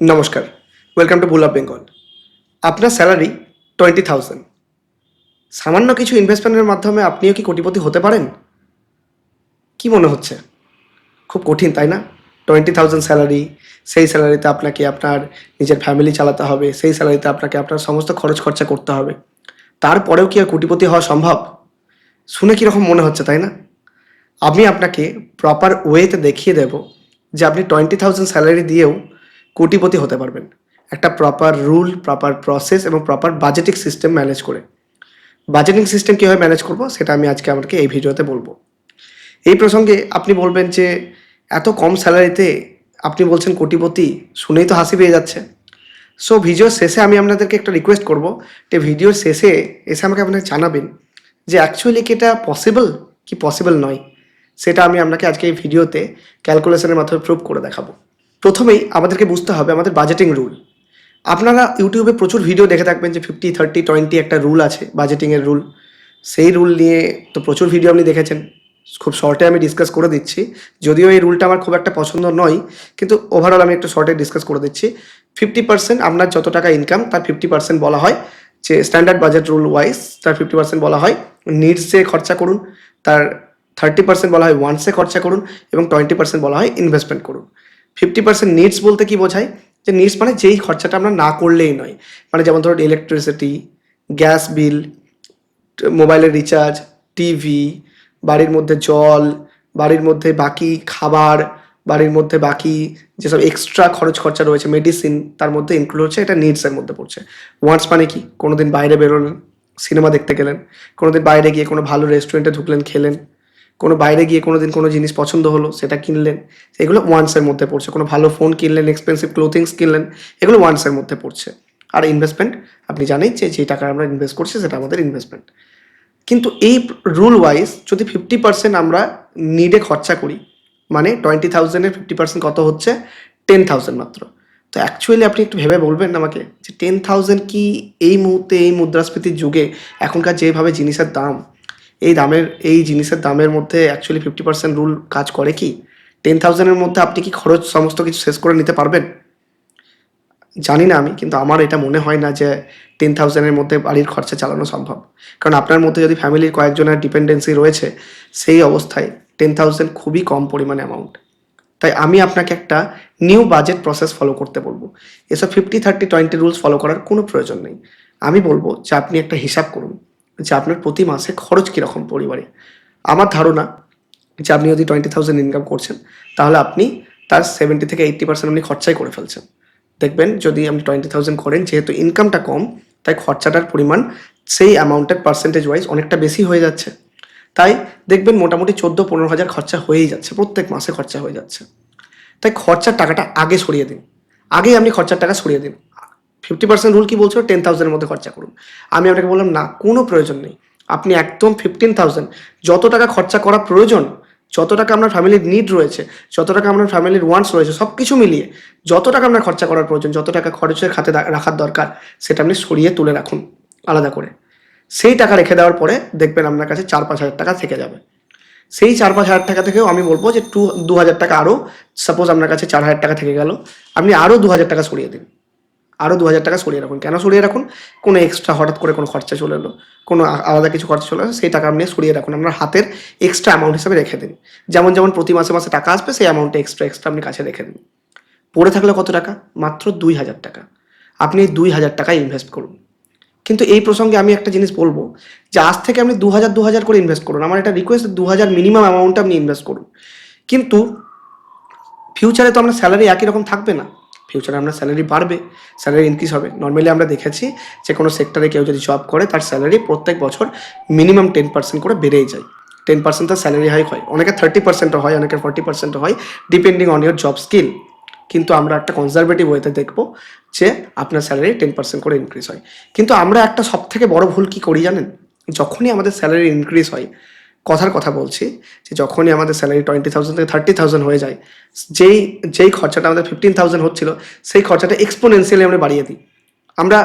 নমস্কার welcome to bull of Bengal আপনার salary twenty thousand সামান্য কিছু ইনভেস্টমেন্টের মাধ্যমে আপনিও কি কোটিপতি হতে পারেন? কি মনে হচ্ছে? খুব কঠিন, তাই না? টোয়েন্টি থাউজেন্ড স্যালারি সেই স্যালারিতে আপনাকে আপনার নিজের ফ্যামিলি চালাতে হবে, সেই স্যালারিতে আপনাকে আপনার সমস্ত খরচ খরচা করতে হবে। তারপরেও কি আর কোটিপতি হওয়া সম্ভব? শুনে কীরকম মনে হচ্ছে, তাই না? আমি আপনাকে প্রপার ওয়েতে দেখিয়ে দেব যে আপনি টোয়েন্টি থাউজেন্ড স্যালারি দিয়েও কোটিপতি হতে পারবেন। একটা প্রপার রুল প্রপার প্রসেস এবং প্রপার বাজেটিং সিস্টেম ম্যানেজ করে। বাজেটিং সিস্টেম কীভাবে ম্যানেজ করব সেটা আমি আজকে আমাকে এই ভিডিওতে বলব। এই প্রসঙ্গে আপনি বলবেন যে, এত কম স্যালারিতে আপনি বলছেন কোটিপতি, শুনেই তো হাসি পেয়ে যাচ্ছে। সো ভিডিওর শেষে আমি আপনাদেরকে একটা রিকোয়েস্ট করব যে ভিডিওর শেষে এসে আমাকে আপনাকে জানাবেন যে অ্যাকচুয়ালি কি এটা পসিবল কি পসিবল নয়? সেটা আমি আপনাকে আজকে এই ভিডিওতে ক্যালকুলেশনের মাধ্যমে প্রুভ করে দেখাবো। প্রথমেই আমাদেরকে বুঝতে হবে আমাদের বাজেটিং রুল আপনারা ইউটিউবে প্রচুর ভিডিও দেখে থাকবেন যে ফিফটি থার্টি টোয়েন্টি একটা রুল আছে বাজেটিংয়ের রুল সেই রুল নিয়ে তো প্রচুর ভিডিও আপনি দেখেছেন। খুব শর্টে আমি ডিসকাস করে দিচ্ছি। যদিও এই রুলটা আমার খুব একটা পছন্দ নয়, কিন্তু ওভারঅল আমি একটু শর্টে ডিসকাস করে দিচ্ছি। ফিফটি পার্সেন্ট আপনার যত টাকা ইনকাম তার ফিফটি পার্সেন্ট বলা হয় যে স্ট্যান্ডার্ড বাজেট রুল ওয়াইজ তার ফিফটি পার্সেন্ট বলা হয় নিডসে খরচা করুন, তার থার্টি পার্সেন্ট বলা হয় ওয়ান্সে খরচা করুন এবং টোয়েন্টি পার্সেন্ট বলা হয় ইনভেস্টমেন্ট করুন। ফিফটি পার্সেন্ট নিডস বলতে কি বোঝায়? যে নিডস মানে যেই খরচাটা আমরা না করলেই নয়। মানে যেমন ধরুন ইলেকট্রিসিটি গ্যাস বিল মোবাইলের রিচার্জ টিভি বাড়ির মধ্যে জল, বাড়ির মধ্যে বাকি খাবার, বাড়ির মধ্যে বাকি যেসব এক্সট্রা খরচ খরচা রয়েছে মেডিসিন তার মধ্যে ইনক্লুড হচ্ছে এটা নিডসের মধ্যে পড়ছে। ওয়ান্টস মানে কি? কোনোদিন বাইরে বেরোলেন সিনেমা দেখতে গেলেন, কোনোদিন বাইরে গিয়ে কোনো ভালো রেস্টুরেন্টে ঢুকলেন, খেলেন কোনো বাইরে গিয়ে কোনো দিন কোনো জিনিস পছন্দ হলো, সেটা কিনলেন। এগুলো ওয়ান্সের মধ্যে পড়ছে। কোনো ভালো ফোন কিনলেন এক্সপেন্সিভ ক্লোথিংস কিনলেন, এগুলো ওয়ান্সের মধ্যে পড়ছে। আর ইনভেস্টমেন্ট আপনি জানেন যে যে টাকা আমরা ইনভেস্ট করছি, সেটা আমাদের ইনভেস্টমেন্ট কিন্তু এই রুল ওয়াইজ যদি ফিফটি পার্সেন্ট আমরা নিডে খরচা করি মানে টোয়েন্টি থাউজেন্ডের ফিফটি পার্সেন্ট কত হচ্ছে? টেন থাউজেন্ড মাত্র। তো অ্যাকচুয়ালি আপনি একটু ভেবে বলবেন আমাকে যে টেন থাউজেন্ড কি এই মুহূর্তে, এই মুদ্রাস্ফীতির যুগে এখনকার যেভাবে জিনিসের দাম এই দামের, এই জিনিসের দামের মধ্যে অ্যাকচুয়ালি ফিফটি পার্সেন্ট রুল কাজ করে কি? টেন থাউজেন্ডের মধ্যে আপনি কি খরচ সমস্ত কিছু শেষ করে নিতে পারবেন? জানি না আমি, কিন্তু আমার এটা মনে হয় না যে টেন থাউজেন্ডের মধ্যে বাড়ির খরচা চালানো সম্ভব। কারণ আপনার মধ্যে যদি ফ্যামিলির কয়েকজনের ডিপেন্ডেন্সি রয়েছে, সেই অবস্থায় টেন থাউজেন্ড খুবই কম পরিমাণে অ্যামাউন্ট তাই আমি আপনাকে একটা নিউ বাজেট প্রসেস ফলো করতে বলব। এসব fifty thirty twenty rules follow করার কোনো প্রয়োজন নেই। আমি বলব যে আপনি একটা হিসাব করুন। যে আপনার প্রতি মাসে খরচ কীরকম পরিবারে? আমার ধারণা যে আপনি যদি টোয়েন্টি থাউজেন্ড ইনকাম করছেন, তাহলে আপনি তার সেভেন্টি থেকে এইট্টি পার্সেন্ট আপনি খরচাই করে ফেলছেন। দেখবেন যদি আপনি টোয়েন্টি থাউজেন্ড করেন, যেহেতু ইনকামটা কম, তাই খরচাটার পরিমাণ সেই অ্যামাউন্টের পার্সেন্টেজ ওয়াইজ অনেকটা বেশি হয়ে যাচ্ছে। তাই দেখবেন মোটামুটি চোদ্দ পনেরো হাজার খরচা হয়েই যাচ্ছে, প্রত্যেক মাসে খরচা হয়ে যাচ্ছে। তাই খরচার টাকাটা আগে সরিয়ে দিন। আগেই আপনি খরচার টাকা সরিয়ে দিন। ফিফটি পার্সেন্ট রুল কি বলছো টেন থাউজেন্ডের মধ্যে খরচা করুন। আমি আপনাকে বললাম, না, কোনো প্রয়োজন নেই। আপনি একদম ফিফটিন থাউজেন্ড যত টাকা খরচা করা প্রয়োজন, যত টাকা আপনার ফ্যামিলির নিড রয়েছে, যত টাকা আপনার ফ্যামিলির ওয়ান্টস রয়েছে সব কিছু মিলিয়ে যত টাকা আপনার খরচা করার প্রয়োজন, যত টাকা খরচের খাতে রাখার দরকার, সেটা আপনি সরিয়ে তুলে রাখুন, আলাদা করে। সেই টাকা রেখে দেওয়ার পরে দেখবেন আপনার কাছে চার পাঁচ হাজার টাকা থেকে যাবে। সেই চার পাঁচ হাজার টাকা থেকেও আমি বলব যে, টু দু হাজার টাকা আরও সাপোজ আপনার কাছে চার হাজার টাকা থেকে গেল, আপনি আরও দু হাজার টাকা সরিয়ে দিন। আরও দু হাজার টাকা সরিয়ে রাখুন। কেন সরিয়ে রাখুন? কোনো এক্সট্রা হঠাৎ করে কোনো খরচা চলে এলো, কোনো আলাদা কিছু খরচা চলে এলো, সেই টাকা আপনি সরিয়ে রাখুন। আপনার হাতের এক্সট্রা অ্যামাউন্ট হিসাবে রেখে দিন। যেমন যেমন প্রতি মাসে মাসে টাকা আসবে, সেই অ্যামাউন্টে এক্সট্রা এক্সট্রা আপনি কাছে রেখে দিন। পড়ে থাকলে কত টাকা? মাত্র দুই হাজার টাকা। আপনি দুই হাজার টাকা ইনভেস্ট করুন। কিন্তু এই প্রসঙ্গে আমি একটা জিনিস বলব, যে আজ থেকে আপনি দু হাজার দু হাজার করে ইনভেস্ট করুন। আমার একটা রিকোয়েস্ট দু হাজার মিনিমাম অ্যামাউন্টে আপনি ইনভেস্ট করুন। কিন্তু ফিউচারে তো আপনার স্যালারি একই রকম থাকবে না। ফিউচারে আপনার স্যালারি বাড়বে স্যালারি ইনক্রিজ হবে। নর্মালি আমরা দেখেছি যে কোনো সেক্টরে কেউ যদি জব করে, তার স্যালারি প্রত্যেক বছর মিনিমাম টেন পার্সেন্ট করে বেড়েই যায়। টেন পার্সেন্ট তার স্যালারি হাইক হয়। অনেকে থার্টি পার্সেন্টও হয় অনেকের ফর্টি পার্সেন্টও হয় depending on your job skill কিন্তু আমরা একটা কনজারভেটিভ ওয়েতে দেখব যে আপনার স্যালারি টেন পার্সেন্ট করে ইনক্রিজ হয়। কিন্তু আমরা একটা সব থেকে বড় ভুল কি করি জানেন? যখনই আমাদের স্যালারি ইনক্রিজ হয় কথার কথা বলছি যে যখনই আমাদের স্যালারি টোয়েন্টি থাউজেন্ড থেকে থার্টি থাউজেন্ড হয়ে যায়, যেই যেই খরচাটা আমাদের ফিফটিন থাউজেন্ড হচ্ছিল, সেই খরচাটা এক্সপোনেন্সিয়ালি আমরা বাড়িয়ে দিই। আমরা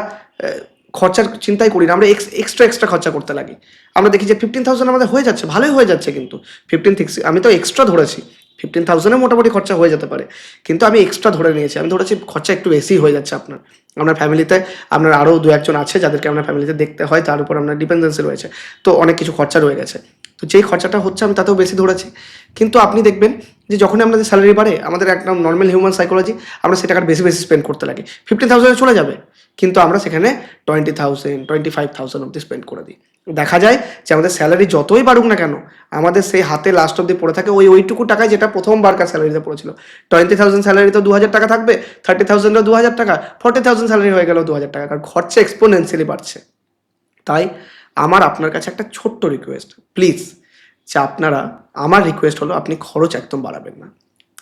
খরচার চিন্তাই করি না, আমরা এক্স এক্সট্রা এক্সট্রা খরচা করতে লাগি। আমরা দেখি যে ফিফটিন থাউজেন্ড আমাদের হয়ে যাচ্ছে, ভালোই হয়ে যাচ্ছে কিন্তু। ফিফটিন সিক্স আমি তো এক্সট্রা ধরেছি। ফিফটিন থাউজেন্ডে মোটামুটি খরচা হয়ে যেতে পারে। কিন্তু আমি এক্সট্রা ধরে নিয়েছি। আমি ধরেছি খরচা একটু বেশি হয়ে যাচ্ছে আপনার। আপনার ফ্যামিলিতে আপনার আরও দু একজন আছে যাদেরকে আপনার ফ্যামিলিতে দেখতে হয়, তার উপর আপনার ডিপেন্ডেন্সি রয়েছে। তো অনেক কিছু খরচা রয়ে গেছে। তো যেই খরচাটা হচ্ছে আমি তাতেও বেশি ধরেছি। কিন্তু আপনি দেখবেন যে যখনই আমাদের স্যালারি বাড়ে, আমাদের একদম নর্মাল হিউম্যান সাইকোলজি আমরা সে টাকার বেশি বেশি স্পেন্ড করতে লাগে। ফিফটিন থাউজেন্ডে চলে যাবে, কিন্তু আমরা সেখানে twenty thousand twenty five thousand অব্দি স্পেন্ড করে দিই। দেখা যায় যে আমাদের স্যালারি যতই বাড়ুক না কেন, আমাদের সেই হাতে লাস্ট অব্দি পড়ে থাকে ওই ওইটুকু টাকায় যেটা প্রথমবারকার স্যালারিতে পড়েছিল। টোয়েন্টি থাউজেন্ড স্যালারি তো দু হাজার টাকা থাকবে থার্টি থাউজেন্ডও দু হাজার টাকা ফর্টি থাউজেন্ড স্যালারি হয়ে গেল দু হাজার টাকা, কারণ খরচা এক্সপোনেন্সিয়ালি বাড়ছে। তাই আমার আপনার কাছে একটা ছোট্ট রিকোয়েস্ট প্লিজ যে আপনারা, আমার রিকোয়েস্ট হলো আপনি খরচ একদম বাড়াবেন না।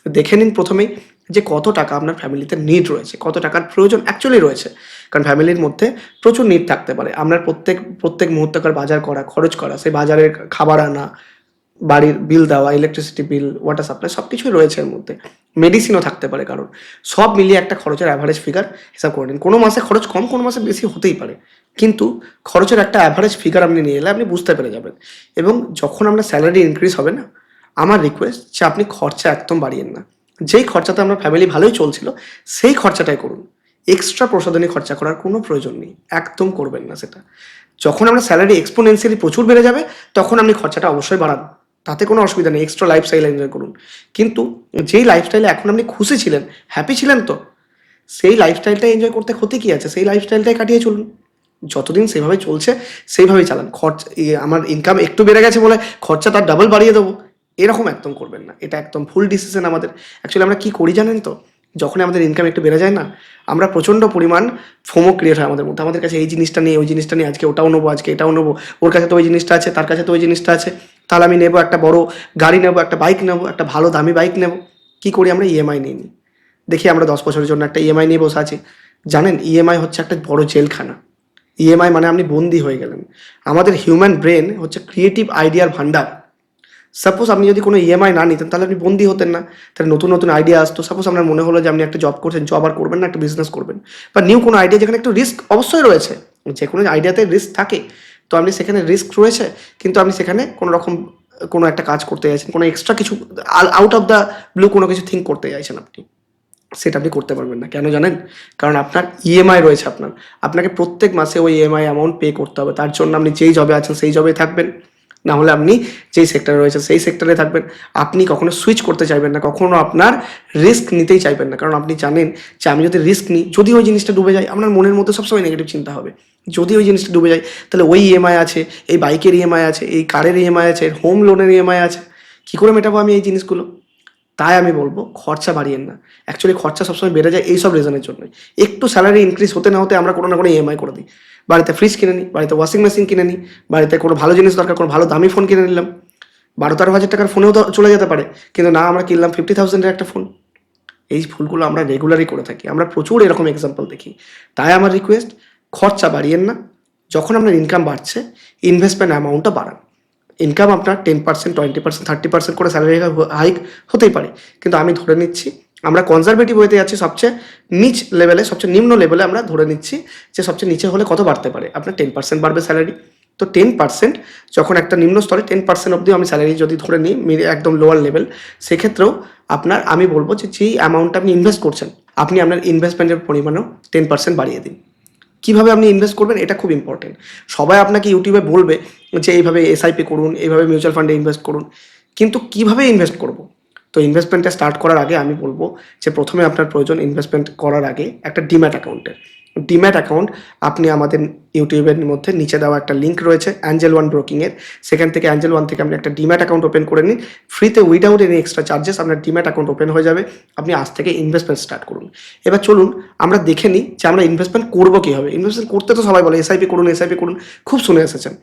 দেখে নিন প্রথমেই যে কত টাকা আপনার ফ্যামিলিতে নিড রয়েছে, কত টাকার প্রয়োজন অ্যাকচুয়ালি রয়েছে। কারণ ফ্যামিলির মধ্যে প্রচুর নিড থাকতে পারে। আপনার প্রত্যেক প্রত্যেক মুহূর্তকার বাজার করা, খরচ করা, সেই বাজারের খাবার আনা, বাড়ির বিল দেওয়া ইলেকট্রিসিটি বিল ওয়াটার সাপ্লাই সব কিছুই রয়েছে এর মধ্যে। মেডিসিনও থাকতে পারে কারণ সব মিলিয়ে একটা খরচের অ্যাভারেজ ফিগার হিসাব করে নিন। কোনো মাসে খরচ কম, কোনো মাসে বেশি হতেই পারে। কিন্তু খরচের একটা অ্যাভারেজ ফিগার আপনি নিয়ে এলে আপনি বুঝতে পেরে যাবেন। এবং যখন আপনার স্যালারি ইনক্রিজ হবে না, আমার রিকোয়েস্ট যে আপনি খরচা একদম বাড়িয়েন না। যেই খরচাতে আপনার ফ্যামিলি ভালোই চলছিল, সেই খরচাটাই করুন। এক্সট্রা প্রসাধনী খরচা করার কোনো প্রয়োজন নেই। একদম করবেন না সেটা। যখন আমরা স্যালারি এক্সপোনেন্সিয়ালি প্রচুর বেড়ে যাবে, তখন আপনি খরচাটা অবশ্যই বাড়ান। তাতে কোনো অসুবিধা নেই এক্সট্রা লাইফস্টাইল এনজয় করুন। কিন্তু যেই লাইফস্টাইলে এখন আপনি খুশি ছিলেন হ্যাপি ছিলেন তো, সেই লাইফস্টাইলটা এনজয় করতে ক্ষতি কী আছে? সেই লাইফস্টাইলটাই কাটিয়ে চলুন। যতদিন সেভাবে চলছে, সেইভাবেই চালান। খরচ আমার ইনকাম একটু বেড়ে গেছে বলে খরচা তার ডাবল বাড়িয়ে দেবো। এরকম একদম করবেন না। এটা একদম ফুল ডিসিশন আমাদের। অ্যাকচুয়ালি আমরা কী করি জানেন তো? যখন আমাদের ইনকাম একটু বেড়ে যায় না, আমরা প্রচণ্ড পরিমাণ ফোমো ক্রিয়েট হয় আমাদের মধ্যে। আমাদের কাছে এই জিনিসটা নেই, ওই জিনিসটা নেই, আজকে ওটাও নেব, আজকে এটাও নেব, ওর কাছে তো ওই জিনিসটা আছে, তার কাছে তো ওই জিনিসটা আছে, তাহলে আমি নেব একটা বড় গাড়ি নেব, একটা বাইক নেব, একটা ভালো দামি বাইক নেব। কী করি আমরা? ইএমআই নিয়ে নিই। দেখি আমরা দশ বছরের জন্য একটা ইএমআই নিয়ে বসে আছি। জানেন ইএমআই হচ্ছে একটা বড় জেলখানা। ইএমআই মানে আপনি বন্দি হয়ে গেলেন। আমাদের হিউম্যান ব্রেন হচ্ছে ক্রিয়েটিভ আইডিয়ার ভান্ডার সাপোজ আপনি যদি কোনো ইএমআই না নিতেন, তাহলে আপনি বন্দি হতেন না। তাহলে নতুন নতুন আইডিয়া আসতো। সাপোজ আপনার মনে হলো যে আপনি একটা জব করছেন জব আর করবেন না, একটা বিজনেস করবেন। বা নিউ কোনো আইডিয়া যেখানে একটু রিস্ক অবশ্যই রয়েছে। যে কোনো আইডিয়াতে রিস্ক থাকে। তো আপনি সেখানে রিস্ক রয়েছে, কিন্তু আপনি সেখানে কোনো রকম, কোনো একটা কাজ করতে চাইছেন কোনো এক্সট্রা কিছু আউট অফ দ্য ব্লু কোনো কিছু থিঙ্ক করতে চাইছেন আপনি। সেটা আপনি করতে পারবেন না। কেন জানেন? কারণ আপনার ইএমআই রয়েছে আপনার। আপনাকে প্রত্যেক মাসে ওই ইএমআই অ্যামাউন্ট পে করতে হবে। তার জন্য আপনি যেই জবে আছেন, সেই জবেই থাকবেন। না হলে আপনি যেই সেক্টরে রয়েছে সেই সেক্টরে থাকবেন। আপনি কখনো সুইচ করতে চাইবেন না, কখনো আপনার রিস্ক নিতেই চাইবেন না। কারণ আপনি জানেন যে আমি যদি রিস্ক নিই, যদি ওই জিনিসটা ডুবে যায়, আপনার মনের মধ্যে সবসময় নেগেটিভ চিন্তা হবে। যদি ওই জিনিসটা ডুবে যায়, তাহলে ওই ইএমআই আছে, এই বাইকের ইএমআই আছে, এই কারের ইএমআই আছে হোম লোনের ইএমআই আছে। কী করে মেটাবো আমি এই জিনিসগুলো? তাই আমি বলব, খরচা বাড়িয়েন না। অ্যাকচুয়ালি খরচা সবসময় বেড়ে যায়, এইসব রিজনের জন্য একটু স্যালারি ইনক্রিজ হতে না হতে আমরা কোনো না কোনো ইএমআই করে দিই। বাড়িতে ফ্রিজ কিনে নিই বাড়িতে ওয়াশিং মেশিন কিনে নিই বাড়িতে কোনো ভালো জিনিস দরকার, কোনো ভালো দামি ফোন কিনে নিলাম। বারো তেরো হাজার টাকার ফোনেও চলে যেতে পারে, কিন্তু না, আমরা কিনলাম ফিফটি থাউজেন্ডের একটা ফোন এই ভুলগুলো আমরা রেগুলারই করে থাকি, আমরা প্রচুর এরকম এক্সাম্পল দেখি। তাই আমার রিকোয়েস্ট খরচা বাড়িয়েন না, যখন আপনার ইনকাম বাড়ছে ইনভেস্টমেন্ট অ্যামাউন্টটা বাড়ান। ইনকাম আপনার ten percent twenty percent thirty percent করে স্যালারি হাইক হতেই পারে, কিন্তু আমি ধরে নিচ্ছি আমরা কনজারভেটিভ ওয়েতে যাচ্ছি সবচেয়ে নিচ লেভেলে সবচেয়ে নিম্ন লেভেলে আমরা ধরে নিচ্ছি যে সবচেয়ে নিচে হলে কত বাড়তে পারে। আপনার টেন পার্সেন্ট বাড়বে স্যালারি তো টেন পার্সেন্ট যখন একটা নিম্ন স্তরে টেন পার্সেন্ট অবধি আমি স্যালারি যদি ধরে নিই একদম লোয়ার লেভেল সেক্ষেত্রেও আপনার আমি বলব যে যেই অ্যামাউন্টটা আপনি ইনভেস্ট করছেন, আপনি আপনার ইনভেস্টমেন্টের পরিমাণও টেন পার্সেন্ট বাড়িয়ে দিন। কীভাবে আপনি ইনভেস্ট করবেন এটা খুব ইম্পর্টেন্ট সবাই আপনাকে ইউটিউবে বলবে যে এইভাবে এসআইপি করুন, এইভাবে মিউচুয়াল ফান্ডে ইনভেস্ট করুন। কিন্তু কীভাবে ইনভেস্ট করব? তো ইনভেস্টমেন্টটা স্টার্ট করার আগে আমি বলব যে প্রথমে আপনার প্রয়োজন ইনভেস্টমেন্ট করার আগে একটা ডিম্যাট অ্যাকাউন্টের ডিম্যাট অ্যাকাউন্ট আপনি আমাদের ইউটিউবের মধ্যে নিচে দেওয়া একটা লিঙ্ক রয়েছে অ্যাঞ্জেল ওয়ান ব্রোকিংয়ের সেখান থেকে অ্যাঞ্জেল ওয়ান থেকে আপনি একটা ডিম্যাট অ্যাকাউন্ট ওপেন করে নিন। ফ্রিতে উইদাউট এনি এক্সট্রা চার্জেস আপনার ডিম্যাট অ্যাকাউন্ট ওপেন হয়ে যাবে। আপনি আজ থেকে ইনভেস্টমেন্ট স্টার্ট করুন। এবার চলুন আমরা দেখে নিই যে আমরা ইনভেস্টমেন্ট করব কীভাবে। ইনভেস্টমেন্ট করতে তো সবাই বলে এসআইপি করুন এসআইপি করুন। খুব শুনে এসেছেন।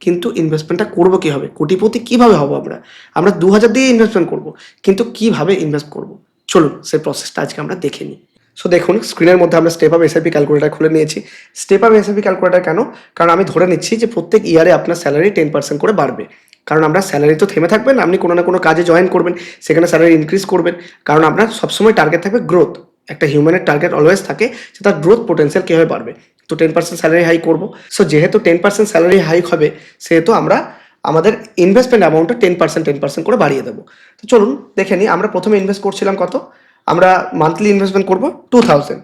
কিন্তু ইনভেস্টমেন্টটা করব কীভাবে? কোটিপতি কীভাবে হব আমরা? আমরা দু হাজার দিয়ে ইনভেস্টমেন্ট করব, কিন্তু কীভাবে ইনভেস্ট করব? চলুন, সেই প্রসেসটা আজকে আমরা দেখে নিই। সো দেখুন স্ক্রিনের মধ্যে আমরা স্টেপ আপ এসআইপি ক্যালকুলেটার খুলে নিয়েছি। স্টেপ আপ এসআইপি ক্যালকুলেটার কেন? কারণ আমি ধরে নিচ্ছি যে প্রত্যেক ইয়ারে আপনার স্যালারি টেন পার্সেন্ট করে বাড়বে। কারণ আমরা স্যালারি তো থেমে থাকবেন, আপনি কোনো না কোনো কাজে জয়েন করবেন, সেখানে স্যালারি ইনক্রিজ করবেন। কারণ আপনার সবসময় টার্গেট থাকবে গ্রোথ একটা হিউম্যানের টার্গেট অলওয়েজ থাকে যে তার গ্রোথ পোটেন্সিয়াল কীভাবে বাড়বে। তো টেন পার্সেন্ট স্যালারি হাই করব। সো যেহেতু টেন পার্সেন্ট স্যালারি হাইক হবে, সেহেতু আমরা আমাদের ইনভেস্টমেন্ট অ্যামাউন্টটা টেন পার্সেন্ট টেন পার্সেন্ট করে বাড়িয়ে দেবো। তো চলুন, দেখে নিই, আমরা প্রথমে ইনভেস্ট করছিলাম কত? আমরা মান্থলি ইনভেস্টমেন্ট করব টু থাউজেন্ড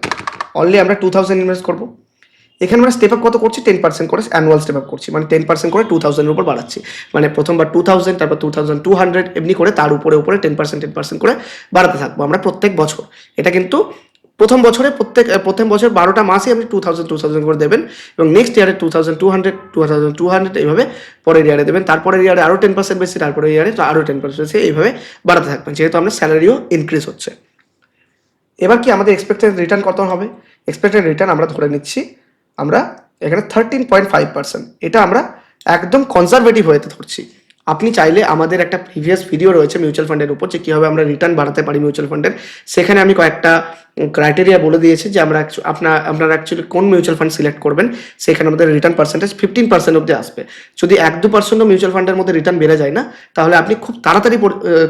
অনলি আমরা টু থাউজেন্ড ইনভেস্ট করব। এখানে আমরা স্টেপ আপ কত করছি? টেন পার্সেন্ট করে অ্যানুয়াল স্টেপ আপ করছি। মানে টেন পার্সেন্ট করে টু থাউজেন্ডের উপর বাড়াচ্ছি। মানে প্রথমবার টু থাউজেন্ড তারপর টু থাউজেন্ড টু হান্ড্রেড এমনি করে তার উপরে উপরে টেন পার্সেন্ট টেন পার্সেন্ট করে বাড়াতে থাকব আমরা প্রত্যেক বছর। এটা কিন্তু প্রথম বছরে প্রত্যেক প্রথম বছর বারোটা মাসে আপনি টু থাউজেন্ড টু থাউজেন্ড করে দেবেন এবং নেক্সট ইয়ারে two thousand two hundred two thousand two hundred এইভাবে পরের ইয়ারে দেবেন। তারপরের ইয়ারে আরও টেন পার্সেন্ট বেশি, তারপরের ইয়ারে আরও টেন পার্সেন্ট বেশি এইভাবে বাড়াতে থাকবেন। যেহেতু আপনার স্যালারিও ইনক্রিজ হচ্ছে। এবার কি আমাদের এক্সপেক্টেড রিটার্ন কত হবে? এক্সপেক্টেড রিটার্ন আমরা ধরে নিচ্ছি, আমরা এখানে থার্টিন পয়েন্ট ফাইভ পার্সেন্ট এটা আমরা একদম কনজারভেটিভ হয়েতে ধরছি। আপনি চাইলে আমাদের একটা প্রিভিয়াস ভিডিও রয়েছে মিউচুয়াল ফান্ডের উপর যে কীভাবে আমরা রিটার্ন বাড়াতে পারি মিউচুয়াল ফান্ডের সেখানে আমি কয়েকটা ক্রাইটেরিয়া বলে দিয়েছি যে আমরা আপনার আপনারা অ্যাকচুয়ালি কোন মিউচুয়াল ফান্ড সিলেক্ট করবেন, সেখানে আমাদের রিটার্ন পার্সেন্টেজ ফিফটিন পার্সেন্ট অব্দি আসবে। যদি এক দু পার্সেন্টও মিউচুয়াল ফান্ডের মধ্যে রিটার্ন বেড়ে যায় না, তাহলে আপনি খুব তাড়াতাড়ি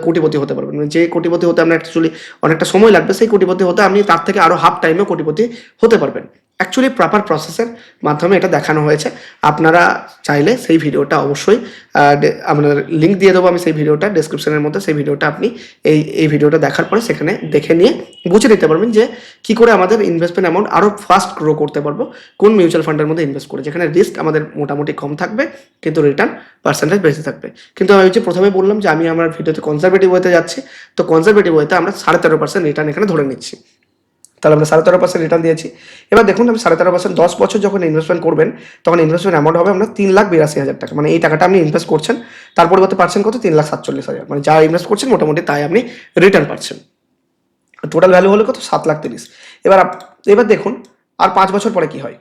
কোটিপতি হতে পারবেন। মানে যে কোটিপতি হতে আপনার অ্যাকচুয়ালি অনেকটা সময় লাগবে, সেই কোটিপতি হতে আপনি তার থেকে আরও হাফ টাইমেও কোটিপতি হতে পারবেন। অ্যাকচুয়ালি প্রপার প্রসেসের মাধ্যমে এটা দেখানো হয়েছে। আপনারা চাইলে সেই ভিডিওটা অবশ্যই আপনার লিঙ্ক দিয়ে দেবো আমি সেই ভিডিওটা ডেসক্রিপশনের মধ্যে সেই ভিডিওটা আপনি এই এই ভিডিওটা দেখার পরে সেখানে দেখে নিয়ে বুঝে নিতে পারবেন যে কি করে আমাদের ইনভেস্টমেন্ট অ্যামাউন্ট আরও ফাস্ট গ্রো করতে পারব, কোন মিউচুয়াল ফান্ডের মধ্যে ইনভেস্ট করে। যেখানে রিস্ক আমাদের মোটামুটি কম থাকবে, কিন্তু রিটার্ন পার্সেন্টেজ বেশি থাকবে। কিন্তু আমি যে প্রথমে বললাম যে আমি আমার ভিডিওতে কনজারভেটিভ ওয়েতে যাচ্ছি, তো কনজারভেটিভ ওয়েতে আমরা সাড়ে তেরো পার্সেন্ট রিটার্ন এখানে ধরে নিচ্ছি। তাহলে আমরা সাড়ে তেরো পার্সেন্ট রিটার্ন দিয়েছি। এবার দেখুন আমি সাড়ে তেরো পার্সেন্ট দশ বছর যখন ইনভেস্টমেন্ট করবেন, তখন ইনভেস্টমেন্ট অ্যামাউন্ট হবে আমরা তিন লাখ বিরাশি হাজার টাকা। মানে এই টাকাটা আপনি ইনভেস্ট করছেন, তার পরিবর্তে পাচ্ছেন কত? তিন লাখ সাতচল্লিশ হাজার। মানে যা ইনভেস্ট করছেন, মোটামুটি তাই আপনি রিটার্ন পাচ্ছেন। টোটাল ভ্যালু হলো কত? সাত লাখ তিরিশ। এবার এবার দেখুন, আর পাঁচ বছর পরে কি হয়?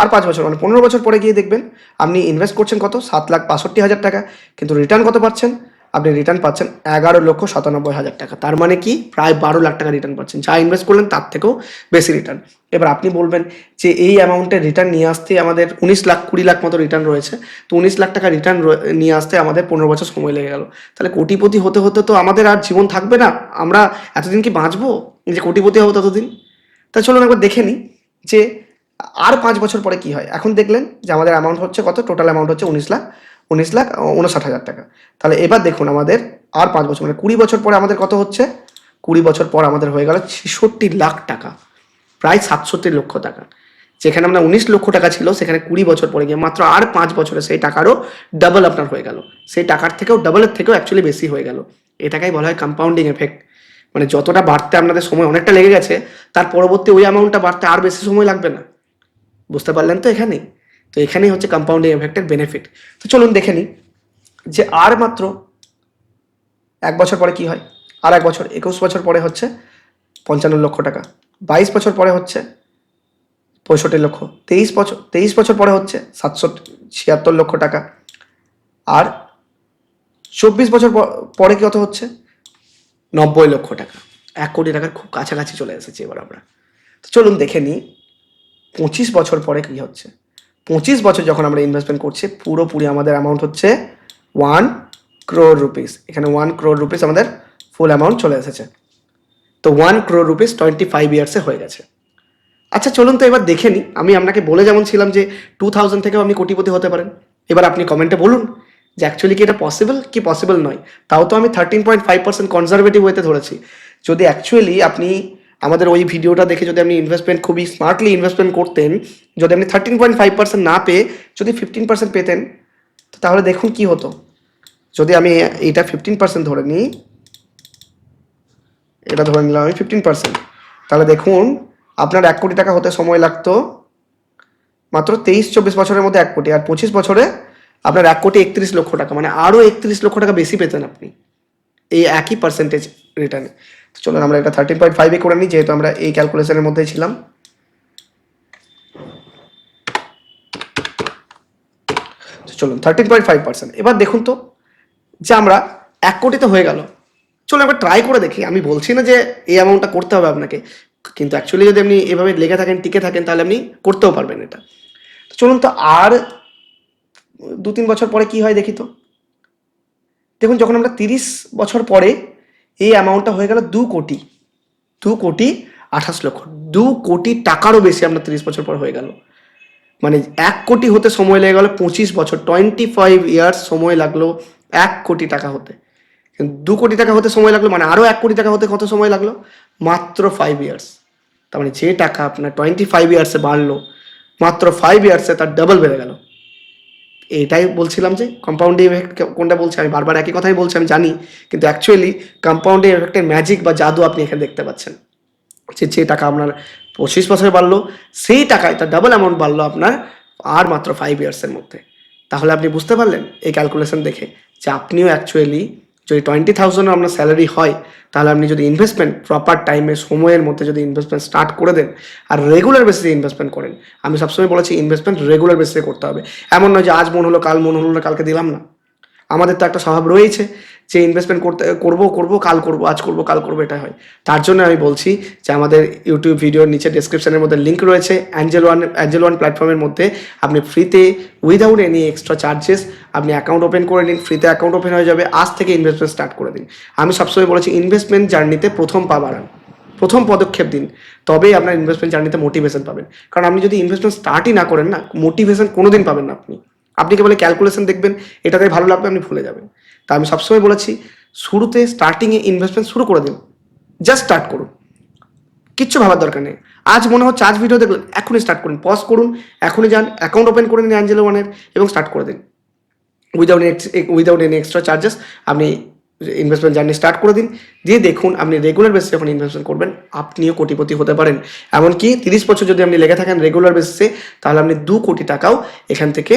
আর পাঁচ বছর মানে পনেরো বছর পরে গিয়ে দেখবেন, আপনি ইনভেস্ট করছেন কত? সাত লাখ বাষট্টি হাজার টাকা। কিন্তু রিটার্ন কত পাচ্ছেন? আপনি রিটার্ন পাচ্ছেন এগারো লক্ষ সাতানব্বই হাজার টাকা। তার মানে কি? প্রায় বারো লাখ টাকা রিটার্ন পাচ্ছেন। যা ইনভেস্ট করলেন, তার থেকেও বেশি রিটার্ন এবার আপনি বলবেন যে এই অ্যামাউন্টের রিটার্ন নিয়ে আসতে আমাদের উনিশ লাখ, কুড়ি লাখ মতো রিটার্ন রয়েছে। তো উনিশ লাখ টাকা রিটার্ন নিয়ে আসতে আমাদের পনেরো বছর সময় লেগে গেল। তাহলে কোটিপতি হতে হতে তো আমাদের আর জীবন থাকবে না। আমরা এতদিন কি বাঁচবো? যে কোটিপতি হব ততদিন? তা চলুন একবার দেখে নিই যে আর পাঁচ বছর পরে কি হয়। এখন দেখলেন যে আমাদের অ্যামাউন্ট হচ্ছে কত? টোটাল অ্যামাউন্ট হচ্ছে উনিশ লাখ। উনিশ লাখ উনষাট হাজার টাকা। তাহলে এবার দেখুন আমাদের আর পাঁচ বছর মানে কুড়ি বছর পরে আমাদের কত হচ্ছে? কুড়ি বছর পর আমাদের হয়ে গেল ছেষট্টি লাখ টাকা, প্রায় সাতষট্টি লক্ষ টাকা। যেখানে আমরা উনিশ লক্ষ টাকা ছিল, সেখানে কুড়ি বছর পরে গিয়ে মাত্র আর পাঁচ বছরে সেই টাকারও ডাবল আপনার হয়ে গেল। সেই টাকার থেকেও ডাবলের থেকেও অ্যাকচুয়ালি বেশি হয়ে গেল। এটাকেই বলা হয় কম্পাউন্ডিং এফেক্ট মানে যতটা বাড়তে আপনাদের সময় অনেকটা লেগে গেছে, তার পরবর্তী ওই অ্যামাউন্টটা বাড়তে আর বেশি সময় লাগবে না। বুঝতে পারলেন তো এখানে তো এখানেই হচ্ছে কম্পাউন্ডিং এফেক্টের বেনিফিট তো চলুন দেখে নিই যে আর মাত্র এক বছর পরে কি হয়? আর এক বছর, একুশ বছর পরে হচ্ছে পঞ্চান্ন লক্ষ টাকা, বাইশ বছর পরে হচ্ছে পঁয়ষট্টি লক্ষ, তেইশ বছর তেইশ বছর পরে হচ্ছে সাতশো ছিয়াত্তর লক্ষ টাকা। আর চব্বিশ বছর পরে কত হচ্ছে? নব্বই লক্ষ টাকা। এক কোটি টাকার খুব কাছাকাছি চলে এসেছি এবার আমরা। তো চলুন দেখে নিই পঁচিশ বছর পরে কী হচ্ছে। পঁচিশ বছর যখন আমরা ইনভেস্টমেন্ট করছি, পুরোপুরি আমাদের অ্যামাউন্ট হচ্ছে ওয়ান ক্রোর রুপিস এখানে ওয়ান ক্রোর রুপিস আমাদের ফুল অ্যামাউন্ট চলে এসেছে। তো one crore rupees twenty five ইয়ার্সে হয়ে গেছে। আচ্ছা চলুন তো এবার দেখে নিই। আমি আপনাকে বলে যেমন ছিলাম যে টু থাউজেন্ড থেকেও আপনি কোটিপতি হতে পারেন। এবার আপনি কমেন্টে বলুন যে অ্যাকচুয়ালি কি এটা পসিবল কি পসিবল নয়? তাও তো আমি thirteen point five percent conservative ওয়েতে ধরেছি। যদি অ্যাকচুয়ালি আপনি আমাদের ওই ভিডিওটা দেখে যদি আপনি ইনভেস্টমেন্ট খুবই স্মার্টলি ইনভেস্টমেন্ট করতেন, যদি আপনি থার্টিন পয়েন্ট ফাইভ পার্সেন্ট না পেয়ে যদি ফিফটিন পার্সেন্ট পেতেন তাহলে দেখুন কি হতো। যদি আমি এটা ফিফটিন পার্সেন্ট ধরে নিই, এটা ধরে নিলাম আমি ফিফটিন পার্সেন্ট তাহলে দেখুন, আপনার এক কোটি টাকা হতে সময় লাগতো, মাত্র তেইশ চব্বিশ বছরের মধ্যে এক কোটি, আর পঁচিশ বছরে আপনার এক কোটি একত্রিশ লক্ষ টাকা মানে আরও একত্রিশ লক্ষ টাকা বেশি পেতেন আপনি, এই একই পার্সেন্টেজ রিটার্নে চলুন আমরা এটা থার্টিন পয়েন্ট ফাইভে করে নিই, যেহেতু আমরা এই ক্যালকুলেশনের মধ্যেই ছিলাম। চলুন থার্টিন পয়েন্ট ফাইভ পার্সেন্ট এবার দেখুন তো, যে আমরা এক কোটিতে হয়ে গেল। চলুন একবার ট্রাই করে দেখি, আমি বলছি না যে এই অ্যামাউন্টটা করতে হবে আপনাকে, কিন্তু অ্যাকচুয়ালি যদি আপনি এভাবে লেগে থাকেন, টিকে থাকেন, তাহলে আপনি করতেও পারবেন এটা। তো চলুন তো, আর দু তিন বছর পরে কি হয় দেখি তো? দেখুন, যখন আমরা তিরিশ বছর পরে এই অ্যামাউন্টটা হয়ে গেল দু কোটি। দু কোটি আঠাশ লক্ষ। দু কোটি টাকারও বেশি আপনার তিরিশ বছর পর হয়ে গেল। মানে এক কোটি হতে সময় লেগে গেলো পঁচিশ বছর। টোয়েন্টি ফাইভ ইয়ার্স সময় লাগল এক কোটি টাকা হতে। দু কোটি টাকা হতে সময় লাগল মানে আরও এক কোটি টাকা হতে কত সময় লাগল? মাত্র ফাইভ ইয়ার্স তার মানে যে টাকা আপনার টোয়েন্টি ফাইভ ইয়ার্সে বাড়লো, মাত্র ফাইভ ইয়ার্সে তার ডাবল বেড়ে গেল। এটাই বলছিলাম যে কম্পাউন্ডিং এফেক্ট কোনটা বলছি? আমি বারবার একই কথাই বলছি, আমি জানি, কিন্তু অ্যাকচুয়ালি কম্পাউন্ডিং এফেক্টের ম্যাজিক বা জাদু আপনি এখানে দেখতে পাচ্ছেন। যে যে টাকা আপনার পঁচিশ বছর বাড়লো, সেই টাকায় তার ডাবল অ্যামাউন্ট বাড়লো আপনার আর মাত্র ফাইভ ইয়ার্সের মধ্যে। তাহলে আপনি বুঝতে পারলেন এই ক্যালকুলেশন দেখে যে আপনিও অ্যাকচুয়ালি যদি টোয়েন্টি থাউজেন্ড আপনার স্যালারি হয়, তাহলে আপনি যদি ইনভেস্টমেন্ট প্রপার টাইমে সময়ের মধ্যে যদি ইনভেস্টমেন্ট স্টার্ট করে দেন আর রেগুলার বেসিসে ইনভেস্টমেন্ট করেন, আমি সবসময় বলেছি ইনভেস্টমেন্ট রেগুলার বেসিসে করতে হবে। এমন নয় যে আজ মন হলো, কাল মন হলো না, কালকে দিলাম না। আমাদের তো একটা স্বভাব রয়েছে যে ইনভেস্টমেন্ট করতে, করব করব, কাল করব, আজ করব, কাল করব এটা হয়। তার জন্য আমি বলছি যে আমাদের ইউটিউব ভিডিওর নিচে ডিসক্রিপশনের মধ্যে লিঙ্ক রয়েছে। অ্যাঞ্জেল ওয়ান অ্যাঞ্জেল ওয়ান প্ল্যাটফর্মের মধ্যে আপনি ফ্রিতে উইদাউট এনি এক্সট্রা চার্জেস আপনি অ্যাকাউন্ট ওপেন করে নিন ফ্রিতে অ্যাকাউন্ট ওপেন হয়ে যাবে। আজ থেকে ইনভেস্টমেন্ট স্টার্ট করে দিন। আমি সবসময় বলেছি ইনভেস্টমেন্ট জার্নিতে প্রথম পা বাড়ান। প্রথম পদক্ষেপ দিন। তবেই আপনার ইনভেস্টমেন্ট জার্নিতে মোটিভেশন পাবেন। কারণ আপনি যদি ইনভেস্টমেন্ট স্টার্টই না করেন না মোটিভেশন কোনোদিন পাবেন না আপনি। আপনি কেবল ক্যালকুলেশন দেখবেন এটাতে ভালো লাগবে, আপনি ভুলে যাবেন। তা আমি সবসময় বলেছি, শুরুতে স্টার্টিংয়ে ইনভেস্টমেন্ট শুরু করে দিন। জাস্ট স্টার্ট করুন। কিচ্ছু ভাবার দরকার নেই। আজ মনে হচ্ছে আজ ভিডিও দেখলেন এখনই স্টার্ট করুন। পজ করুন, এখনই যান অ্যাকাউন্ট ওপেন করে নিন অ্যাঞ্জেলো ওয়ানের এবং স্টার্ট করে দিন। Without without any extra charges আপনি ইনভেস্টমেন্ট জার্নি স্টার্ট করে দিন। দিয়ে দেখুন, আপনি রেগুলার বেসে যখন ইনভেস্টমেন্ট করবেন, আপনিও কোটিপতি হতে পারেন। এমনকি তিরিশ বছর যদি আপনি লেগে থাকেন রেগুলার বেসে তাহলে আপনি দু কোটি টাকাও এখান থেকে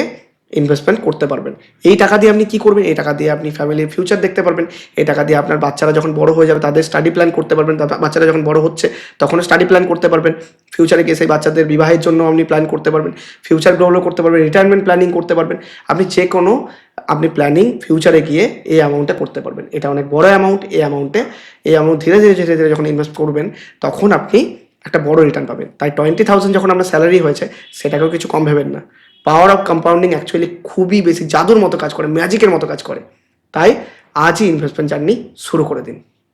ইনভেস্টমেন্ট করতে পারবেন। এই টাকা দিয়ে আপনি কি করবেন? এই টাকা দিয়ে আপনি ফ্যামিলির ফিউচার দেখতে পারবেন। এই টাকা দিয়ে আপনার বাচ্চারা যখন বড় হয়ে যাবে, তাদের স্টাডি প্ল্যান করতে পারবেন। বাচ্চারা যখন বড় হচ্ছে তখন স্টাডি প্ল্যান করতে পারবেন। ফিউচারে গিয়ে সেই বাচ্চাদের বিবাহের জন্য আপনি প্ল্যান করতে পারবেন। ফিউচার গ্রোহও করতে পারবেন। রিটায়ারমেন্ট প্ল্যানিং করতে পারবেন। আপনি যে কোনো আপনি প্ল্যানিং ফিউচারে গিয়ে এই অ্যামাউন্টে করতে পারবেন। এটা অনেক বড় অ্যামাউন্ট এই অ্যামাউন্টে এই অ্যামাউন্ট ধীরে ধীরে ধীরে ধীরে যখন ইনভেস্ট করবেন, তখন আপনি একটা বড় রিটার্ন পাবেন। তাই টোয়েন্টি থাউজেন্ড যখন আপনার স্যালারি হয়েছে, সেটাকেও কিছু কম ভেবেন না। পাওয়ার অফ কম্পাউন্ডিং অ্যাকচুয়ালি খুবই বেশি জাদুর মতো কাজ করে ম্যাজিকের মতো কাজ করে। তাই আজই ইনভেস্টমেন্ট জার্নি শুরু করে দিন।